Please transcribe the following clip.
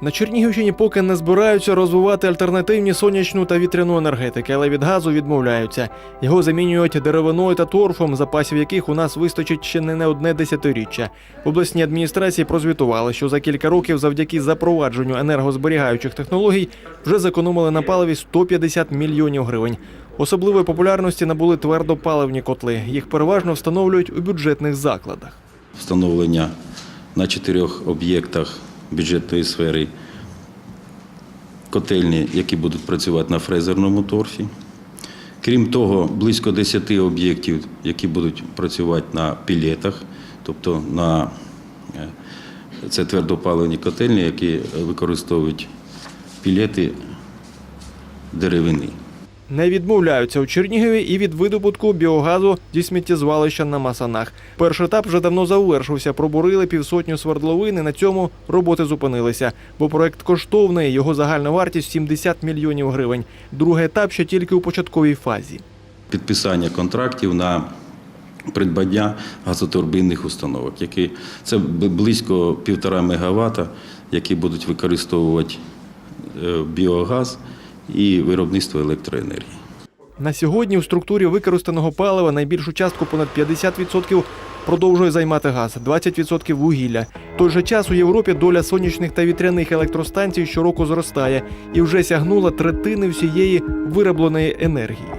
На Чернігівщині поки не збираються розвивати альтернативні сонячну та вітряну енергетики, але від газу відмовляються. Його замінюють деревиною та торфом, запасів яких у нас вистачить ще не на одне десятиріччя. В обласній адміністрації прозвітували, що за кілька років, завдяки запровадженню енергозберігаючих технологій, вже зекономили на паливі 150 мільйонів гривень. Особливої популярності набули твердопаливні котли. Їх переважно встановлюють у бюджетних закладах. встановлення на чотирьох об'єктах бюджетної сфери котельні, які будуть працювати на фрезерному торфі. Крім того, близько 10 об'єктів, які будуть працювати на пілетах, тобто на е, це твердопаливні котельні, які використовують пілети деревини. Не відмовляються у Чернігові і від видобутку біогазу зі сміттєзвалища на Масанах. Перший етап вже давно завершився. Пробурили півсотню свердловин і на цьому роботи зупинилися. Бо проект коштовний, його загальна вартість 70 мільйонів гривень. Другий етап ще тільки у початковій фазі. підписання контрактів на придбання газотурбінних установок, які це близько півтора мегаватта, які будуть використовувати е, біогаз і виробництво електроенергії. На сьогодні у структурі використаного палива найбільшу частку понад 50% продовжує займати газ, 20% вугілля. В той же час у Європі доля сонячних та вітряних електростанцій щороку зростає і вже сягнула третини всієї виробленої енергії.